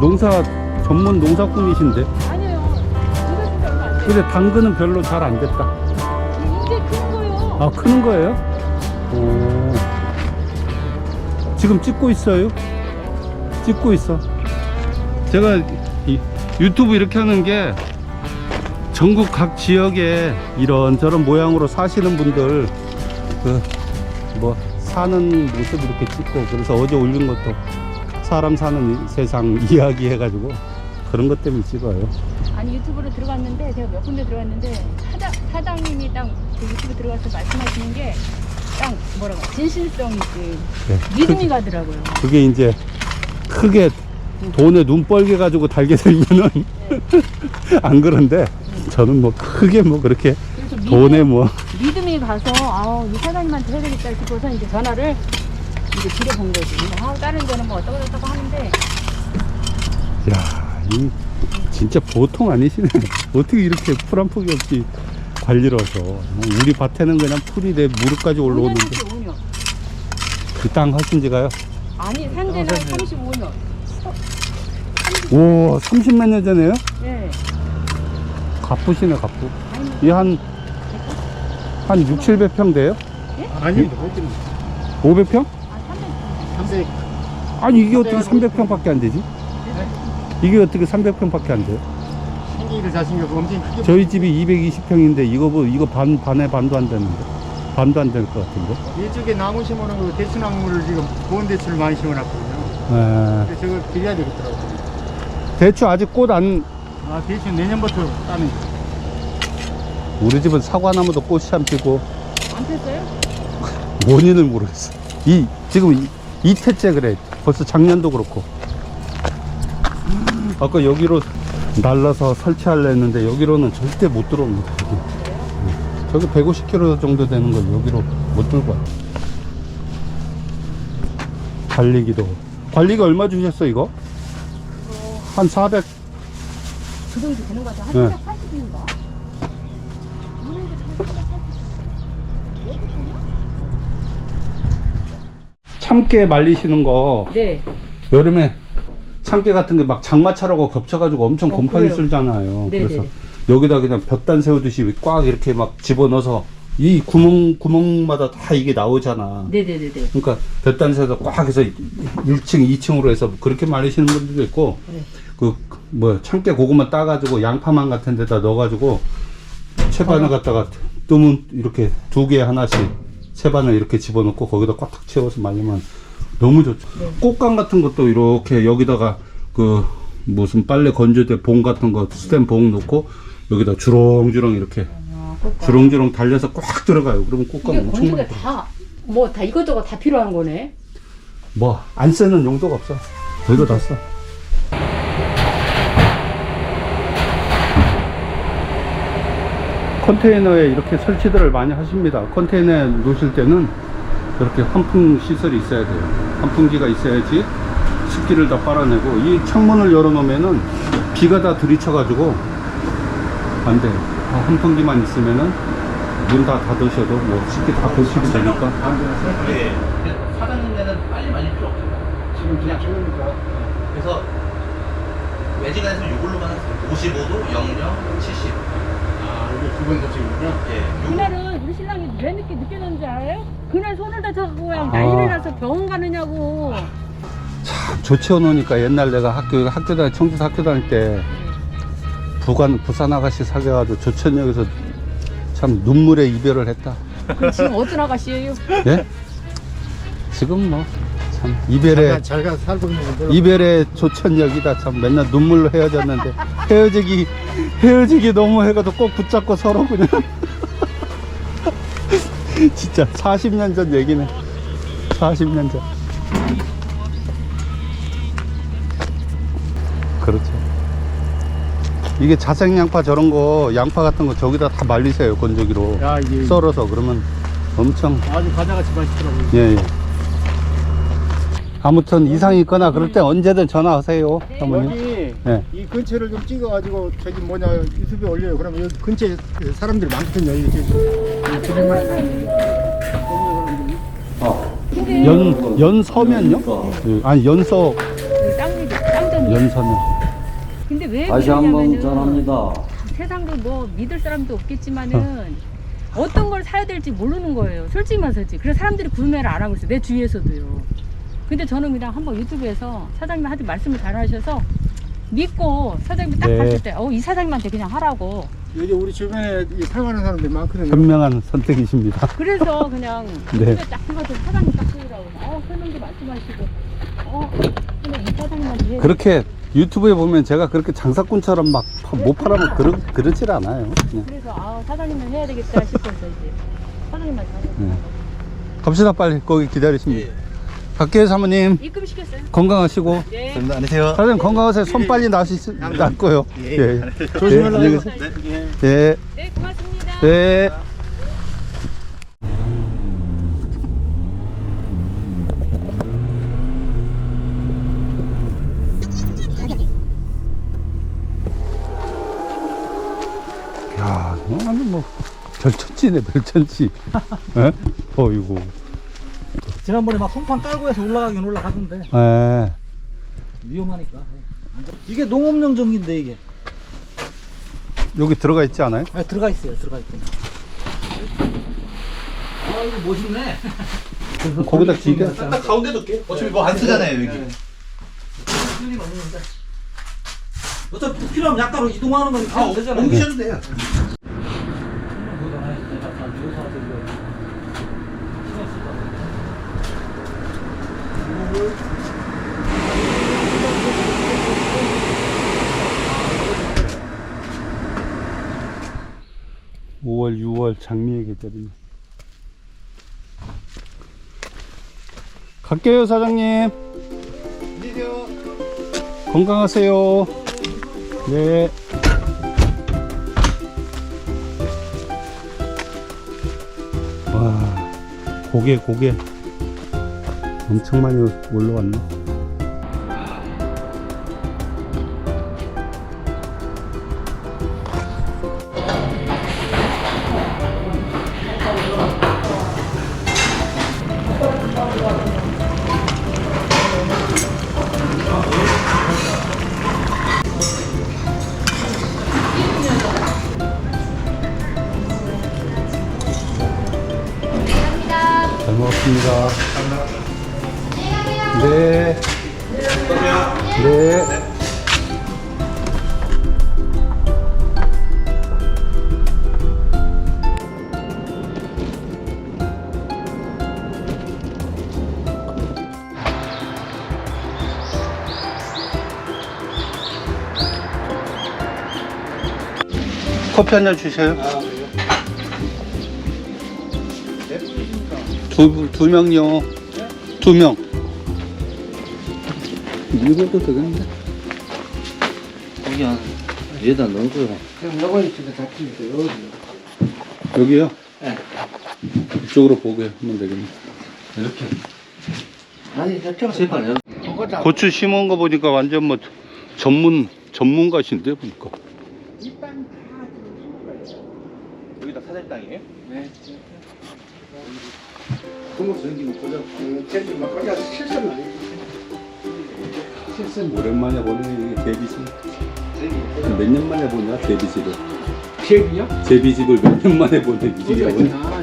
농사 전문 농사꾼이신데. 아니에요. 안 돼요. 근데 당근은 별로 잘 안 됐다. 이게 큰 거요. 아, 크는 거예요? 오. 지금 찍고 있어요? 찍고 있어. 제가 이 유튜브 이렇게 하는 게 전국 각 지역에 이런저런 모양으로 사시는 분들 그 뭐 사는 모습 이렇게 찍고 그래서 어제 올린 것도 사람 사는 이 세상 이야기 해가지고 그런 것 때문에 찍어요. 아니 유튜브로 들어갔는데 제가 몇 군데 들어갔는데 사장 사장님이 딱 그 유튜브 들어가서 말씀하시는 게 딱 뭐라고 진실성 있게 네. 믿음이 가더라고요. 그게 이제 크게 돈에 눈 뻘게 가지고 달게 되면은 안 그런데 저는 뭐 크게 뭐 그렇게 믿음, 돈에 뭐 믿음이 가서 아우 이 사장님한테 해야 되겠다 싶어서 이제 전화를 이제 드려본 거지. 아 다른 데는 뭐 어쩌고 저쩌고 하는데 야, 이 진짜 보통 아니시네. 어떻게 이렇게 풀 한 폭이 없이 관리를 해서 우리 밭에는 그냥 풀이 내 무릎까지 5년 올라오는데 했지 5년. 그 땅 하신 지가요? 아니 산지는 35년. 오, 30몇 년 전에요? 예. 가쁘시네, 가쁘. 아니 이 한, 한 6, 700평 돼요? 아니, 500평? 아 300. 300. 아니, 이게 어떻게 300평밖에 안 되지? 이게 어떻게 300평밖에 안 돼요? 생기를 자신 게 엄청 크게. 저희 집이 220평인데 이거 뭐, 이거 반, 반에 반도 안 되는데. 반도 안 될 것 같은데. 이쪽에 나무 심어놓은 거 대추나무를 지금 보온 대추를 많이 심어놨거든요. 에, 근데 저걸 기려야 되겠더라고요. 대추 아직 꽃 안, 아, 대추 내년부터 따는 거. 우리 집은 사과나무도 꽃이 안 피고 안 폈어요? 원인을 모르겠어. 이 지금 이, 이태째 그래. 벌써 작년도 그렇고. 아까 여기로 날라서 설치하려 했는데 여기로는 절대 못 들어옵니다. 저기 150km 정도 되는 걸 여기로 못 들고 와. 관리기도. 관리가 얼마 주셨어 이거? 한 400. 그 정도 되는 거 같아. 한 네. 380인가? 참깨 말리시는 거 네. 여름에 참깨 같은 게 막 장마철하고 겹쳐가지고 엄청 어, 곰팡이 그래요. 쓸잖아요. 네네. 그래서 여기다 그냥 볕단 세우듯이 꽉 이렇게 막 집어넣어서 이 구멍, 구멍마다 다 이게 나오잖아. 네네네네. 그러니까 볕단 세워서 꽉 해서 1층, 2층으로 해서 그렇게 말리시는 분들도 있고, 네. 그, 뭐, 참깨 고구마 따가지고 양파망 같은 데다 넣어가지고 채반을 갖다가 뜨면 이렇게 두 개 하나씩 채반을 이렇게 집어넣고 거기다 꽉 채워서 말리면 너무 좋죠. 네. 꽃감 같은 것도 이렇게 여기다가 그 무슨 빨래 건조대 봉 같은 거 스텐 봉 넣고 여기다 주렁주렁 이렇게 아. 주렁주렁 달려서 꽉 들어가요. 그러면 꽃감 엄청 많이 다, 뭐, 다 이것저것 다 필요한 거네. 뭐 안 쓰는 용도가 없어. 저희도 다 써. 컨테이너에 이렇게 설치들을 많이 하십니다. 컨테이너에 놓으실 때는 이렇게 환풍 시설이 있어야 돼요. 환풍기가 있어야지 습기를 다 빨아내고 이 창문을 열어 놓으면은 비가 다 들이쳐 가지고 안 돼요. 아, 환풍기만 있으면은 문 다 닫으셔도 뭐 습기 다 배출이 되니까 네. 사장님 데는 빨리 말릴 필요 없어요. 지금 그냥 찍으니까. 그래서 외지간에서 이걸로만 하세요. 55도, 00, 70. 아, 이게 기본 조치군요. 예. 요 그날은 우리 신랑이 왜 늦게 느꼈는지 알아요? 그날 손을 다쳐갖고 그냥 아. 난리를 나서 병원 가느냐고. 조치해 놓으니까 옛날 내가 학교 학교 다닐 청주에서 학교 다닐 때 부관 부산 아가씨 사귀어가지고 조천역에서 참 눈물의 이별을 했다. 그럼 지금 어떤 아가씨예요? 예? 지금 뭐 참 이별의 잘, 잘 가서 살고 있는 분들. 이별의 조천역이다. 참 맨날 눈물로 헤어졌는데 헤어지기 헤어지기 너무 해가지고 꼭 붙잡고 서로 그냥 진짜 40년 전 얘기네. 40년 전. 그렇죠. 이게 자생 양파 저런 거 양파 같은 거 저기다 다 말리세요 건조기로 야, 이게 썰어서 그러면 엄청 아주 과자같이 맛있더라고요. 예, 예. 아무튼 이상이 있거나 그럴 때 언제든 전화하세요, 사모님. 네. 이 근처를 좀 찍어가지고 저기 뭐냐 유튜브에 올려요. 그러면 여기 근처에 사람들이 많거든요. 여기 저기 주변만 연, 연서면요? 예, 아니, 연서, 땅, 땅전 연서면. 근데 왜 다시 한번 그러냐면은 전합니다. 세상도 뭐 믿을 사람도 없겠지만은 어. 떤 걸 사야 될지 모르는 거예요. 솔직히 말해서지. 그래서 사람들이 구매를 안 하고 있어요. 내 주위에서도요. 근데 저는 그냥 한번 유튜브에서 사장님 한테 말씀을 잘 하셔서 믿고 사장님이 딱 네. 봤을 때, 어, 이 사장님한테 그냥 하라고. 여기 우리 주변에 이 팔만한 사람들이 많거든요. 현명한 선택이십니다. 그래서 그냥 네. 유튜브에 딱 해가지고 사장님 딱 보이라고. 어, 설명도 말씀하시고. 어, 근데 이 사장님한테 해. 그렇게 유튜브에 보면 제가 그렇게 장사꾼처럼 막 못 팔아면 그러, 그러질 않아요. 그냥. 그래서 아, 사장님은 해야 되겠다 싶어서 이제 사장님한테 하고. 네. 갑시다 빨리 거기 기다리십니다. 갈게요 사모님 입금시켰어요? 건강하시고 네. 안녕하세요. 사장님 건강하세요. 손 빨리 나시 낫고요. 예. 예. 조심히 안녕히 계세요. 예. 네, 고맙습니다. 네. 야, 아니 뭐 별천지네 별천지. 예? 어이구. 지난번에 막 송판 깔고 해서 올라가긴 올라가던데 예. 위험하니까. 이게 농업용 전기인데 이게. 여기 들어가 있지 않아요? 아, 들어가 있어요. 들어가 있대. 아 이거 멋있네. 거기다 기대. 딱 가운데 둘게. 어차피 뭐 안 쓰잖아요 여기. 어차피 필요하면 약간로 이동하는 거니까 아, 되잖아요. 옮기셔도 돼요. 오월 6월 장미의 계절입니다. 갈게요, 사장님. 건강하세요. 네. 와, 고개, 고개. 엄청 많이 올라왔네. 잘 먹었습니다. 네. 네. 커피 한 잔 주세요. 두, 두 명요. 두 명. 이것도 되겠는데? 여기 한 얘다 넣고요. 그럼 요번에 집에 잡히니까 여기. 여기요? 네. 이쪽으로 보게 하면 되겠네. 이렇게. 아니 저쪽. 그거다. 고추 심은 거 보니까 완전 뭐 전문, 전문가신데, 보니까. 여기다 사장 땅이에요? 중국 전기는 보자. 전기 막 거기가 실수는 아니지. 실수 오랜만에 보는 게 데뷔집. 몇 년 만에 보냐, 데뷔집을. 기획이요? 데뷔집을 몇 년 만에 보는 있나?